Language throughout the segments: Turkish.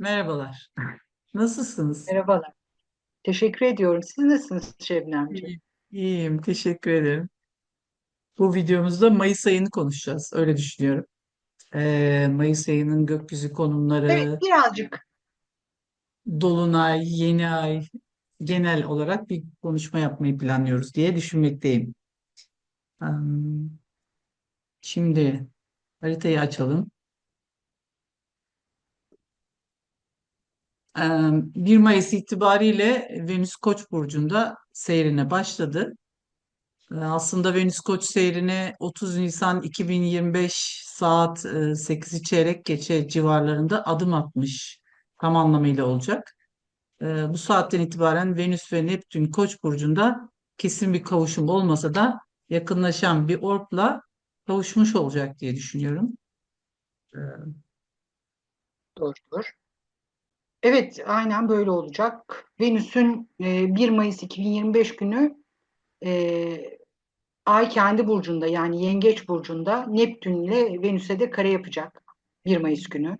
Merhabalar. Nasılsınız? Merhabalar. Teşekkür ediyorum. Siz nasılsınız Şebnemciğim? İyiyim. İyiyim, teşekkür ederim. Bu videomuzda Mayıs ayını konuşacağız. Öyle düşünüyorum. Ee, Mayıs ayının gökyüzü Evet, konumları, birazcık dolunay, yeni ay, genel olarak bir konuşma yapmayı planlıyoruz diye düşünmekteyim. Şimdi haritayı açalım. 1 Mayıs itibariyle Venüs Koç burcunda seyrine başladı. Aslında Venüs Koç seyrine 30 Nisan 2025 saat e, 8'i çeyrek geçe civarlarında adım atmış. Tam anlamıyla olacak. Bu saatten itibaren Venüs ve Neptün Koç burcunda kesin bir kavuşum olmasa da yakınlaşan bir orbla kavuşmuş olacak diye düşünüyorum. Doğrudur. Evet, aynen böyle olacak. Venüs'ün e, 1 Mayıs 2025 günü e, Ay kendi burcunda yani Yengeç burcunda Neptün ile Venüs'e de kare yapacak 1 Mayıs günü.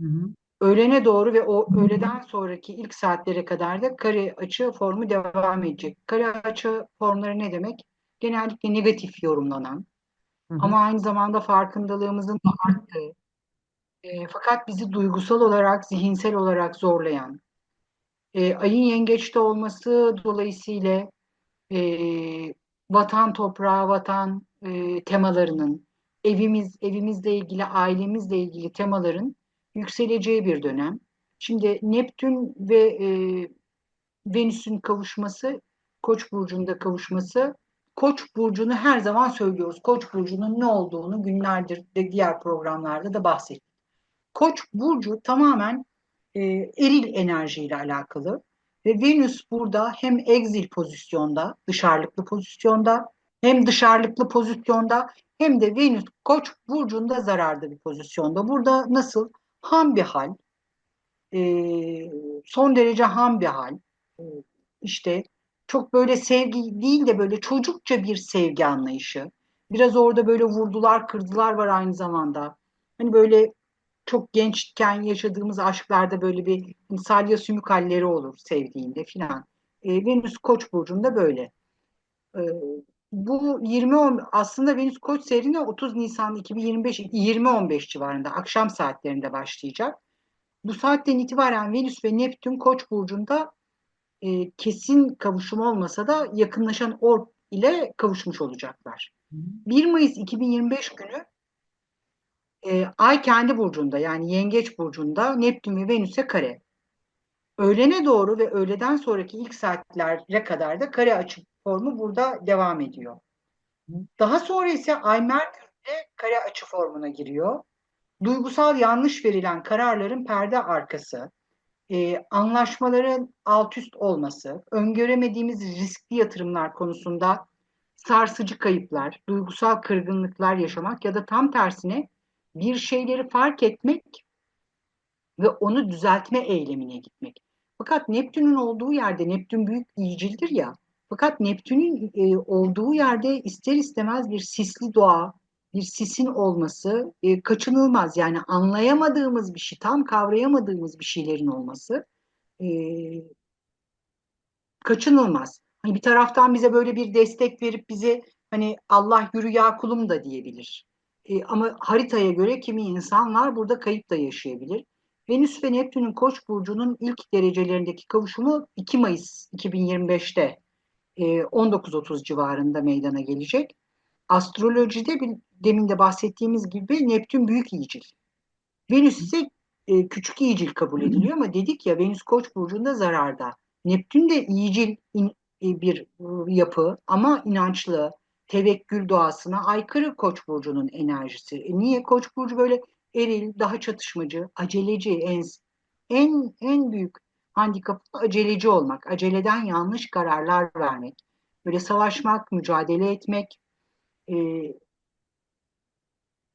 Hı hı. Öğlene doğru ve o öğleden sonraki ilk saatlere kadar da kare açı formu devam edecek. Kare açı formları ne demek? Genellikle negatif yorumlanan Hı hı. ama aynı zamanda farkındalığımızın da arttığı, E, fakat bizi duygusal olarak, zihinsel olarak zorlayan, e, ayın yengeçte olması dolayısıyla e, vatan toprağı, vatan e, temalarının, evimiz, evimizle ilgili, ailemizle ilgili temaların yükseleceği bir dönem. Şimdi Neptün ve e, Venüs'ün kavuşması, Koç burcunda kavuşması, Koç burcunu her zaman söylüyoruz. Koç burcunun ne olduğunu günlerdir de diğer programlarda da bahsettik. Koç burcu tamamen e, eril enerjiyle alakalı ve Venüs burada hem exil pozisyonda, dışarılıklı pozisyonda, hem dışarılıklı pozisyonda hem de Venüs Koç burcunda zararlı bir pozisyonda. Burada nasıl? Ham bir hal, e, son derece ham bir hal. E, işte çok böyle sevgi değil de böyle çocukça bir sevgi anlayışı. Biraz orada böyle vurdular, kırdılar var aynı zamanda. Hani böyle çok gençken yaşadığımız aşklarda böyle bir salya sümük halleri olur sevdiğinde filan. E, Venüs Koç burcunda böyle. E, bu 20 aslında Venüs Koç seyrine 30 Nisan 2025 20-15 civarında akşam saatlerinde başlayacak. Bu saatten itibaren Venüs ve Neptün Koç burcunda e, kesin kavuşum olmasa da yakınlaşan orb ile kavuşmuş olacaklar. 1 Mayıs 2025 günü e, Ay kendi burcunda yani Yengeç burcunda Neptün ve Venüs'e kare. Öğlene doğru ve öğleden sonraki ilk saatlere kadar da kare açı formu burada devam ediyor. Daha sonra ise Ay Merkür'de kare açı formuna giriyor. Duygusal yanlış verilen kararların perde arkası, e, anlaşmaların alt üst olması, öngöremediğimiz riskli yatırımlar konusunda sarsıcı kayıplar, duygusal kırgınlıklar yaşamak ya da tam tersine bir şeyleri fark etmek ve onu düzeltme eylemine gitmek. Fakat Neptün'ün olduğu yerde, Neptün büyük iyicildir ya, fakat Neptün'ün e, olduğu yerde ister istemez bir sisli doğa, bir sisin olması e, kaçınılmaz. Yani anlayamadığımız bir şey, tam kavrayamadığımız bir şeylerin olması e, kaçınılmaz. Hani bir taraftan bize böyle bir destek verip bize hani Allah yürü ya kulum da diyebilir. E, ama haritaya göre kimi insanlar burada kayıp da yaşayabilir. Venüs ve Neptün'ün Koç burcunun ilk derecelerindeki kavuşumu 2 Mayıs 2025'te e, 19.30 civarında meydana gelecek. Astrolojide bir, demin de bahsettiğimiz gibi Neptün büyük iyicil. Venüs ise e, küçük iyicil kabul ediliyor ama dedik ya Venüs Koç burcunda zararda. Neptün de iyicil in, e, bir e, yapı ama inançlı, tevekkül doğasına aykırı Koç burcunun enerjisi. E, niye Koç burcu böyle eril, daha çatışmacı, aceleci en en en büyük handikapı aceleci olmak, aceleden yanlış kararlar vermek, böyle savaşmak, mücadele etmek. E,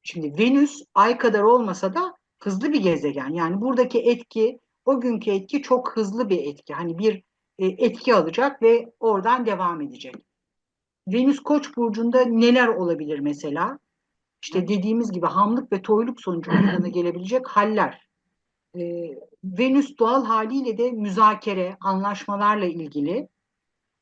şimdi Venüs ay kadar olmasa da hızlı bir gezegen. Yani buradaki etki, o günkü etki çok hızlı bir etki. Hani bir e, etki alacak ve oradan devam edecek. Venüs Koç burcunda neler olabilir mesela? İşte dediğimiz gibi hamlık ve toyluk sonucu meydana gelebilecek haller. E, Venüs doğal haliyle de müzakere, anlaşmalarla ilgili.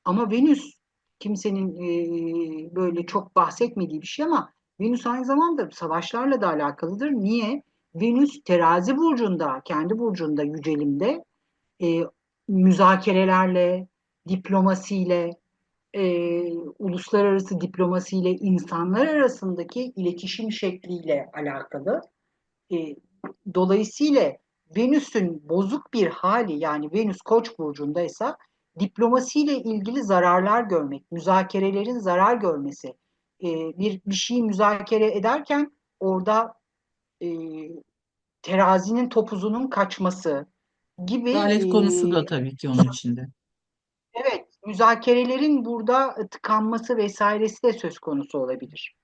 Ama Venüs kimsenin e, böyle çok bahsetmediği bir şey ama Venüs aynı zamanda savaşlarla da alakalıdır. Niye? Venüs terazi burcunda, kendi burcunda, yücelimde e, müzakerelerle, diplomasiyle, e, uluslararası diplomasiyle, insanlar arasındaki iletişim şekliyle alakalı. E, dolayısıyla Venüs'ün bozuk bir hali yani Venüs Koç burcundaysa diplomasiyle ilgili zararlar görmek, müzakerelerin zarar görmesi, e, bir bir şeyi müzakere ederken orada e, terazinin topuzunun kaçması gibi Adalet konusu da tabii ki onun içinde. Müzakerelerin burada tıkanması vesairesi de söz konusu olabilir.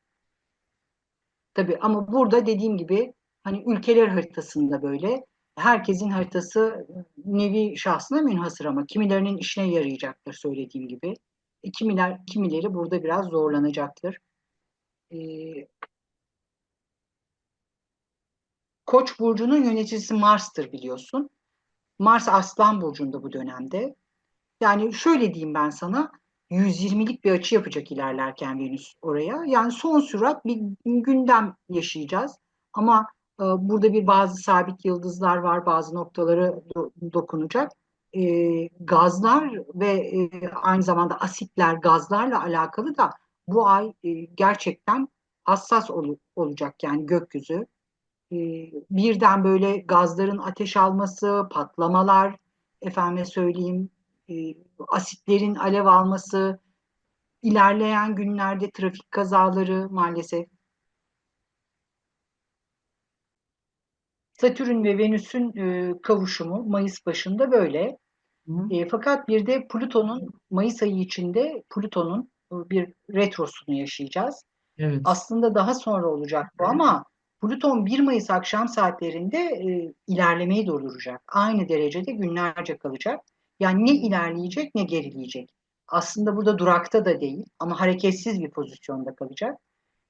Tabii ama burada dediğim gibi hani ülkeler haritasında böyle herkesin haritası nevi şahsına münhasır ama kimilerinin işine yarayacaktır söylediğim gibi. E, kimiler, kimileri burada biraz zorlanacaktır. Ee, Koç burcunun yöneticisi Mars'tır biliyorsun. Mars Aslan burcunda bu dönemde. Yani şöyle diyeyim ben sana 120'lik bir açı yapacak ilerlerken Venüs oraya. Yani son sürat bir gündem yaşayacağız. Ama e, burada bir bazı sabit yıldızlar var, bazı noktaları do- dokunacak. E, gazlar ve e, aynı zamanda asitler, gazlarla alakalı da bu ay e, gerçekten hassas ol- olacak yani gökyüzü. E, birden böyle gazların ateş alması, patlamalar, efendime söyleyeyim, e, asitlerin alev alması, ilerleyen günlerde trafik kazaları maalesef. Satürn ve Venüs'ün e, kavuşumu Mayıs başında böyle. Hı. E, fakat bir de Plüton'un Mayıs ayı içinde Plüton'un bir retrosunu yaşayacağız. Evet. Aslında daha sonra olacak bu ama Plüton 1 Mayıs akşam saatlerinde e, ilerlemeyi durduracak. Aynı derecede günlerce kalacak. Yani ne ilerleyecek ne gerileyecek. Aslında burada durakta da değil ama hareketsiz bir pozisyonda kalacak.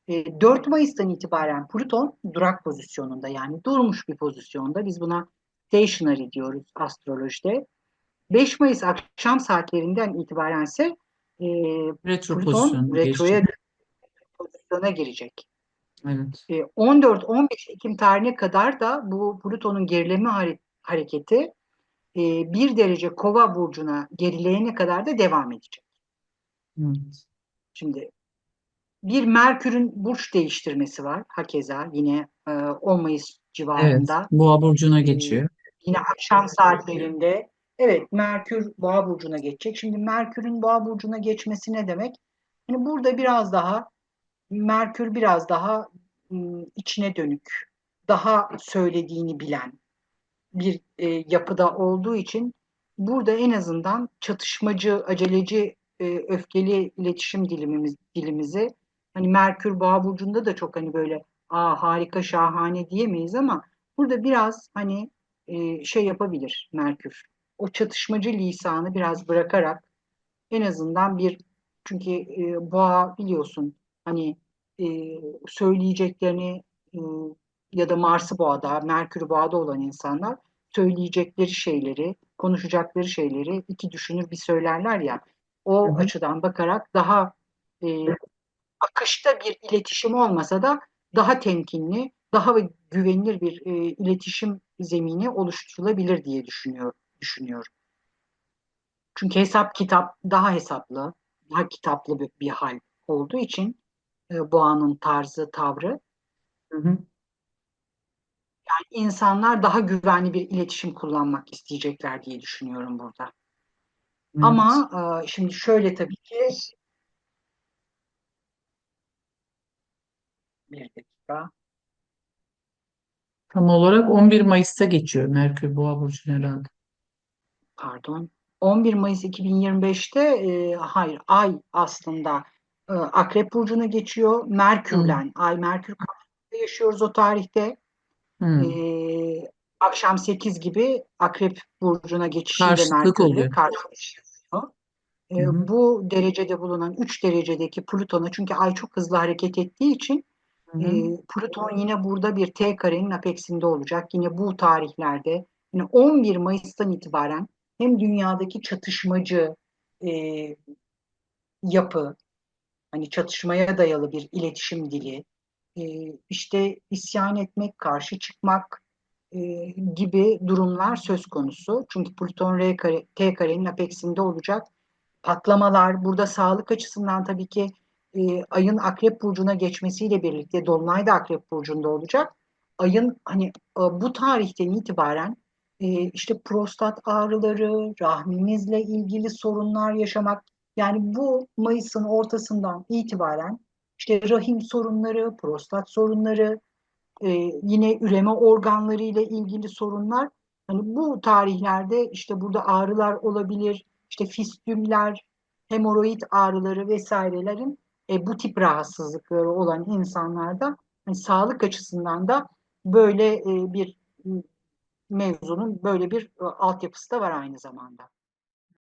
E, 4 Mayıs'tan itibaren Plüton durak pozisyonunda yani durmuş bir pozisyonda. Biz buna stationary diyoruz astrolojide. 5 Mayıs akşam saatlerinden itibaren ise e, Retro Plüton retroya pozisyona girecek. Evet. E, 14-15 Ekim tarihine kadar da bu Plüton'un gerileme hare- hareketi e, bir derece Kova burcuna gerileyene kadar da devam edecek. Evet. Şimdi bir Merkür'ün burç değiştirmesi var. Hakeza yine e, 10 Mayıs Evet. civarında. Boğa burcuna E, geçiyor. yine akşam saatlerinde evet Merkür Boğa burcuna geçecek. Şimdi Merkür'ün Boğa burcuna geçmesi ne demek? Hani burada biraz daha Merkür biraz daha içine dönük, daha söylediğini bilen bir e, yapıda olduğu için burada en azından çatışmacı, aceleci, e, öfkeli iletişim dilimimiz, dilimizi hani Merkür Boğa burcunda da çok hani böyle aa harika şahane diyemeyiz ama burada biraz hani e, şey yapabilir Merkür. O çatışmacı lisanı biraz bırakarak en azından bir çünkü e, boğa biliyorsun hani e, söyleyeceklerini e, ya da Mars'ı boğada, Merkür'ü boğada olan insanlar söyleyecekleri şeyleri, konuşacakları şeyleri iki düşünür bir söylerler ya. O Hı hı. açıdan bakarak daha e, akışta bir iletişim olmasa da daha temkinli, daha güvenilir bir e, iletişim zemini oluşturulabilir diye düşünüyor, düşünüyorum. Çünkü hesap kitap daha hesaplı, daha kitaplı bir, bir hal olduğu için e, boğanın tarzı, tavrı Hı hı. İnsanlar daha güvenli bir iletişim kullanmak isteyecekler diye düşünüyorum burada. Evet. Ama e, şimdi şöyle tabii ki bir dakika. Tam olarak 11 Mayıs'ta geçiyor Merkür Boğa burcuna herhalde. pardon 11 Mayıs 2025'te e, hayır ay aslında e, Akrep burcuna geçiyor. Merkürlen ay Merkür yaşıyoruz o tarihte. Hı. E, akşam 8 gibi Akrep burcuna geçişiyle Merkür'le oluyor. karşılaşıyor. E, Hı hı. bu derecede bulunan 3 derecedeki Plüton'a çünkü ay çok hızlı hareket ettiği için Hı hı. E, Plüton yine burada bir T karenin apeksinde olacak. Yine bu tarihlerde yine 11 Mayıs'tan itibaren hem dünyadaki çatışmacı e, yapı, hani çatışmaya dayalı bir iletişim dili, e, işte isyan etmek, karşı çıkmak e, gibi durumlar söz konusu. Çünkü Plüton R kare, T karenin apeksinde olacak. Patlamalar, burada sağlık açısından tabii ki e, ayın Akrep Burcu'na geçmesiyle birlikte Dolunay da Akrep Burcu'nda olacak. Ayın hani e, bu tarihten itibaren e, işte prostat ağrıları, rahmimizle ilgili sorunlar yaşamak, yani bu Mayıs'ın ortasından itibaren işte rahim sorunları, prostat sorunları, e, yine üreme organları ile ilgili sorunlar. Hani bu tarihlerde işte burada ağrılar olabilir, işte fistümler, hemoroid ağrıları vesairelerin e, bu tip rahatsızlıkları olan insanlarda hani sağlık açısından da böyle e, bir mevzunun böyle bir e, altyapısı da var aynı zamanda.